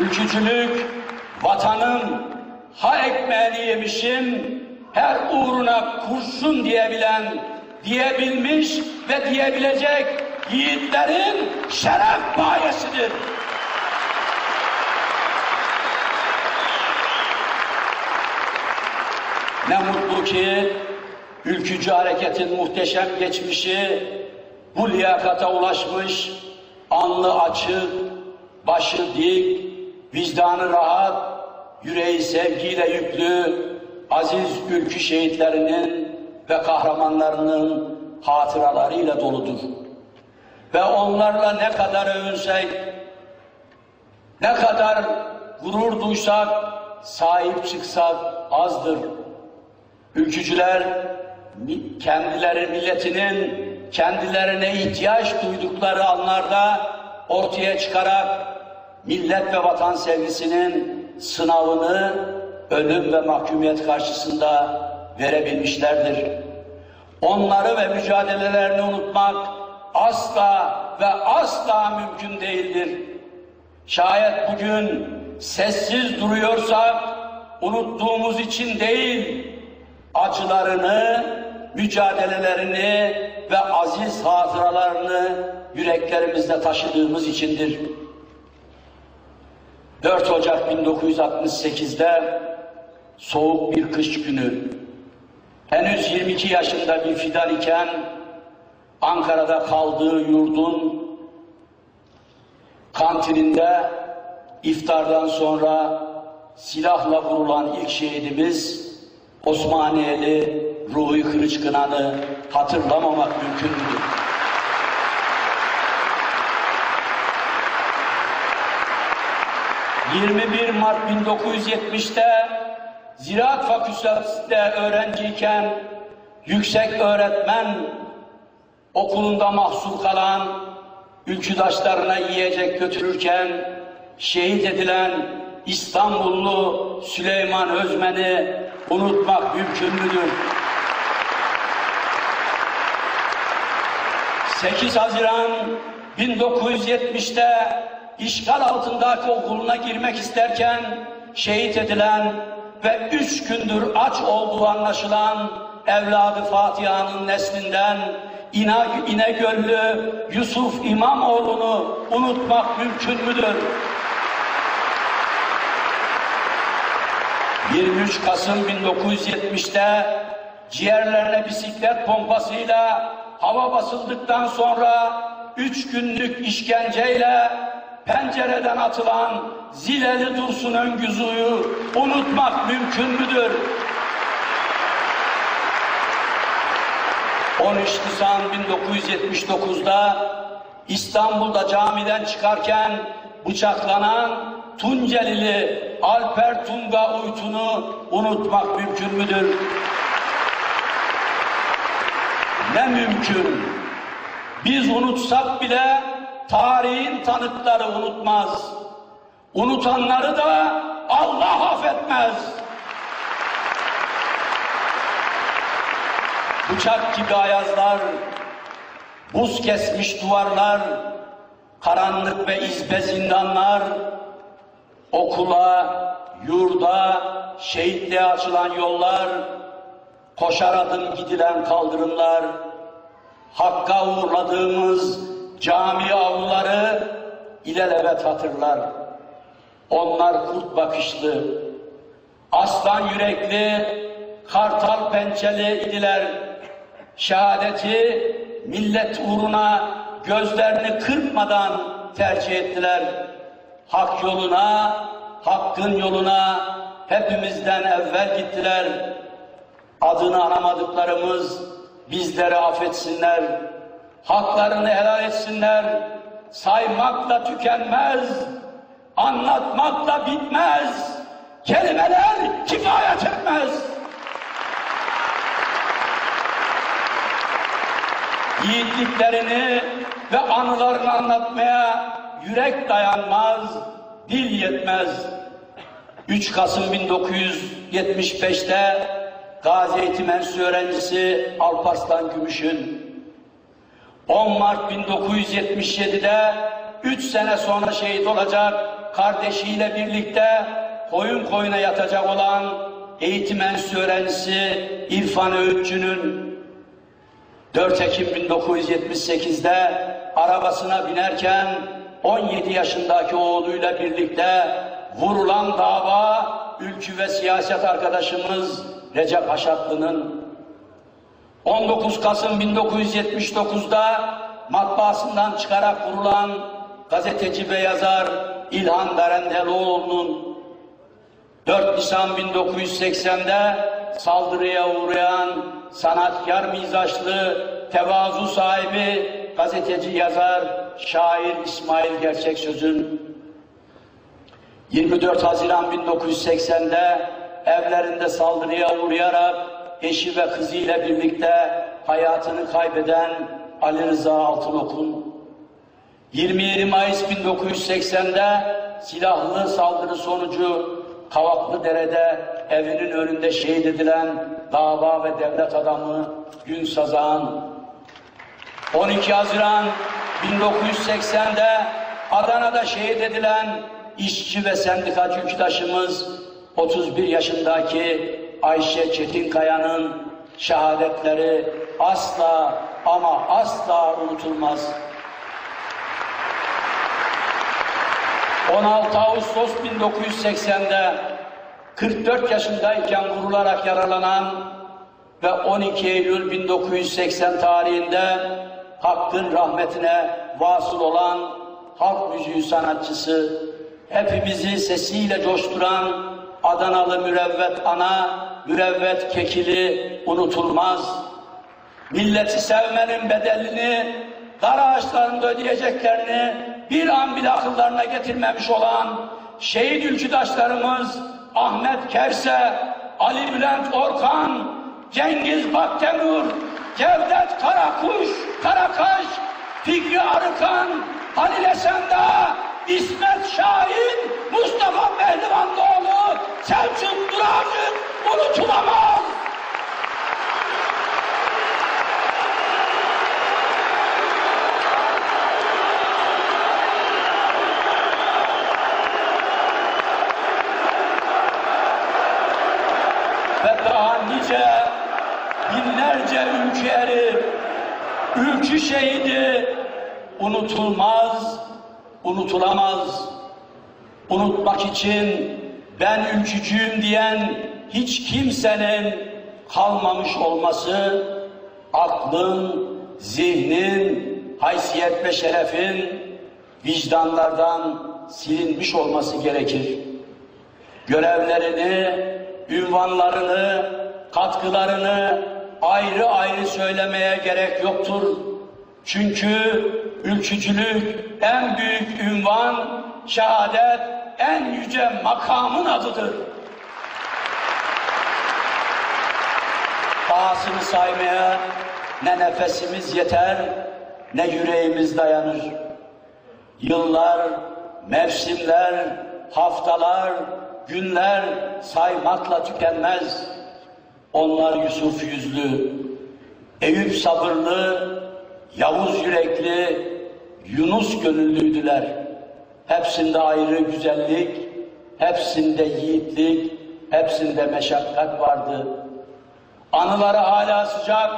Ülkücülük, vatanın ha ekmeğini yemişim, her uğruna kurşun diyebilen, diyebilmiş ve diyebilecek yiğitlerin şeref bayesidir. Ne mutlu ki ülkücü hareketin muhteşem geçmişi bu liyakata ulaşmış, alnı açık, başı dik, vicdanı rahat, yüreği sevgiyle yüklü aziz ülkü şehitlerinin ve kahramanlarının hatıralarıyla doludur. Ve onlarla ne kadar övünsek, ne kadar gurur duysak, sahip çıksak azdır. Ülkücüler kendileri milletinin kendilerine ihtiyaç duydukları anlarda ortaya çıkarak millet ve vatan sevgisinin sınavını ölüm ve mahkumiyet karşısında verebilmişlerdir. Onları ve mücadelelerini unutmak asla ve asla mümkün değildir. Şayet bugün sessiz duruyorsak unuttuğumuz için değil, acılarını, mücadelelerini ve aziz hatıralarını yüreklerimizde taşıdığımız içindir. 4 Ocak 1968'de soğuk bir kış günü henüz 22 yaşında bir fidan iken Ankara'da kaldığı yurdun kantininde iftardan sonra silahla vurulan ilk şehidimiz Osmaniyeli Ruhi Kılıçkınan'ı hatırlamamak mümkün müdür? ...21 Mart 1970'te Ziraat Fakültesi'nde öğrenciyken yüksek öğretmen okulunda mahsur kalan ülküdaşlarına yiyecek götürürken şehit edilen İstanbullu Süleyman Özmen'i unutmak mümkün müdür? 8 Haziran 1970'te işgal altındaki okuluna girmek isterken şehit edilen ve üç gündür aç olduğu anlaşılan evladı Fatiha'nın neslinden İna, İnegöllü Yusuf İmamoğlu'nu unutmak mümkün müdür? 23 Kasım 1970'te ciğerlerine bisiklet pompasıyla hava basıldıktan sonra üç günlük işkenceyle pencereden atılan Zileli Dursun Öngüzü'yü unutmak mümkün müdür? 13 Nisan 1979'da İstanbul'da camiden çıkarken bıçaklanan Tuncelili Alper Tunga Uytun'u unutmak mümkün müdür? Ne mümkün? Biz unutsak bile tarihin tanıkları unutmaz. Unutanları da Allah affetmez. Bıçak gibi ayazlar, buz kesmiş duvarlar, karanlık ve izbe zindanlar, okula, yurda, şehitliğe açılan yollar, koşar adım gidilen kaldırımlar, Hakka uğurladığımız cami avluları ilelebet hatırlar. Onlar kurt bakışlı, aslan yürekli, kartal pençeli idiler. Şehadeti millet uğruna gözlerini kırpmadan tercih ettiler. Hak yoluna, hakkın yoluna hepimizden evvel gittiler. Adını anamadıklarımız bizleri affetsinler. Haklarını helal etsinler. Saymakla tükenmez. Anlatmakla bitmez. Kelimeler kifayet etmez. Yiğitliklerini ve anılarını anlatmaya yürek dayanmaz, dil yetmez. 3 Kasım 1975'te Gazi Eğitim Enstitüsü öğrencisi Alparslan Gümüş'ün 10 Mart 1977'de 3 sene sonra şehit olacak kardeşiyle birlikte koyun koyuna yatacak olan eğitim enstitüsü öğrencisi İrfan Öğütçü'nün 4 Ekim 1978'de arabasına binerken 17 yaşındaki oğluyla birlikte vurulan dava ülkü ve siyaset arkadaşımız Recep Haşatlı'nın 19 Kasım 1979'da matbaasından çıkarak vurulan gazeteci ve yazar İlhan Darendeloğlu'nun 4 Nisan 1980'de saldırıya uğrayan sanatkar mizaçlı, tevazu sahibi gazeteci yazar, şair İsmail Gerçeksöz'ün 24 Haziran 1980'de evlerinde saldırıya uğrayarak eşi ve kızıyla birlikte hayatını kaybeden Ali Rıza Altınok'un. 27 Mayıs 1980'de silahlı saldırı sonucu Kavaklıdere'de evinin önünde şehit edilen dava ve devlet adamı Gün Sazan. 12 Haziran 1980'de Adana'da şehit edilen işçi ve sendikacı yüktaşımız 31 yaşındaki Ayşe Çetinkaya'nın şehadetleri asla ama asla unutulmaz. 16 Ağustos 1980'de 44 yaşındayken vurularak yaralanan ve 12 Eylül 1980 tarihinde Hakk'ın rahmetine vasıl olan halk müziği sanatçısı, hepimizi sesiyle coşturan Adanalı Mürevvet Ana, Mürevvet Kekili unutulmaz. Milleti sevmenin bedelini, dar ağaçlarında ödeyeceklerini bir an bile akıllarına getirmemiş olan şehit ülküdaşlarımız Ahmet Kerse, Ali Bülent Orkan, Cengiz Baktemur, Cevdet Karakuş, Karakaş, Fikri Arıkan, Halil Esendağ, İsmet Şahin, Mustafa Pehlivanlıoğlu, Selçuk Durağcık unutulamaz. ve daha nice binlerce ülke eri, ülkü şehidi unutulmaz, unutulamaz. Unutmak için ben ülkücüyüm diyen hiç kimsenin kalmamış olması, aklın, zihnin, haysiyet ve şerefin vicdanlardan silinmiş olması gerekir görevlerini, ünvanlarını, katkılarını ayrı ayrı söylemeye gerek yoktur. Çünkü ülkücülük en büyük ünvan, şehadet en yüce makamın adıdır. Dahasını saymaya ne nefesimiz yeter, ne yüreğimiz dayanır. Yıllar, mevsimler, haftalar, günler saymakla tükenmez. Onlar Yusuf yüzlü, Eyüp sabırlı, Yavuz yürekli, Yunus gönüllüydüler. Hepsinde ayrı güzellik, hepsinde yiğitlik, hepsinde meşakkat vardı. Anıları hala sıcak,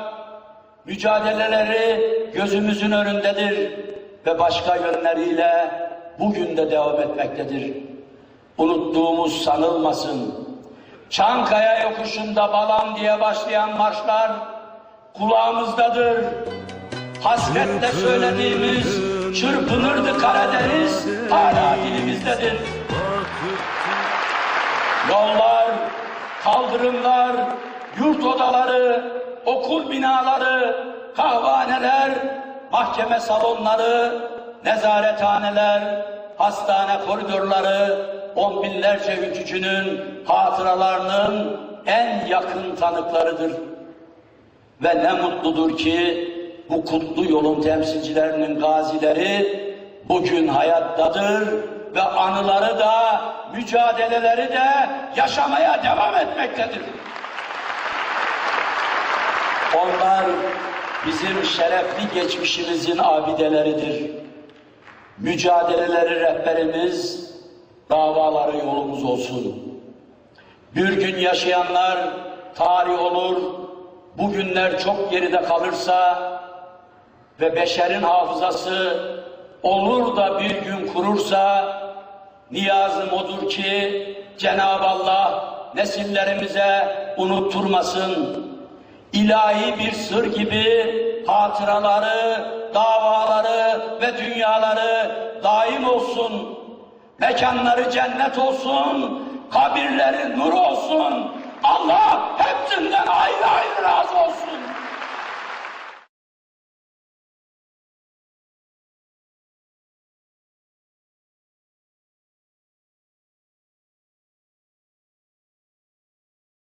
mücadeleleri gözümüzün önündedir ve başka yönleriyle bugün de devam etmektedir. Unuttuğumuz sanılmasın. Çankaya yokuşunda balam diye başlayan marşlar kulağımızdadır. Hasretle söylediğimiz çırpınırdı Karadeniz hala dilimizdedir. Yollar, kaldırımlar, yurt odaları, okul binaları, kahvaneler, mahkeme salonları, nezarethaneler, hastane koridorları, on binlerce ülkücünün hatıralarının en yakın tanıklarıdır. Ve ne mutludur ki bu kutlu yolun temsilcilerinin gazileri bugün hayattadır ve anıları da mücadeleleri de yaşamaya devam etmektedir. Onlar bizim şerefli geçmişimizin abideleridir. Mücadeleleri rehberimiz, davaları yolumuz olsun. Bir gün yaşayanlar tarih olur, bugünler çok geride kalırsa ve beşerin hafızası olur da bir gün kurursa niyazım odur ki Cenab-ı Allah nesillerimize unutturmasın. İlahi bir sır gibi hatıraları, davaları ve dünyaları daim olsun. Mekanları cennet olsun, kabirleri nur olsun. Allah hepsinden ayrı ayrı razı olsun.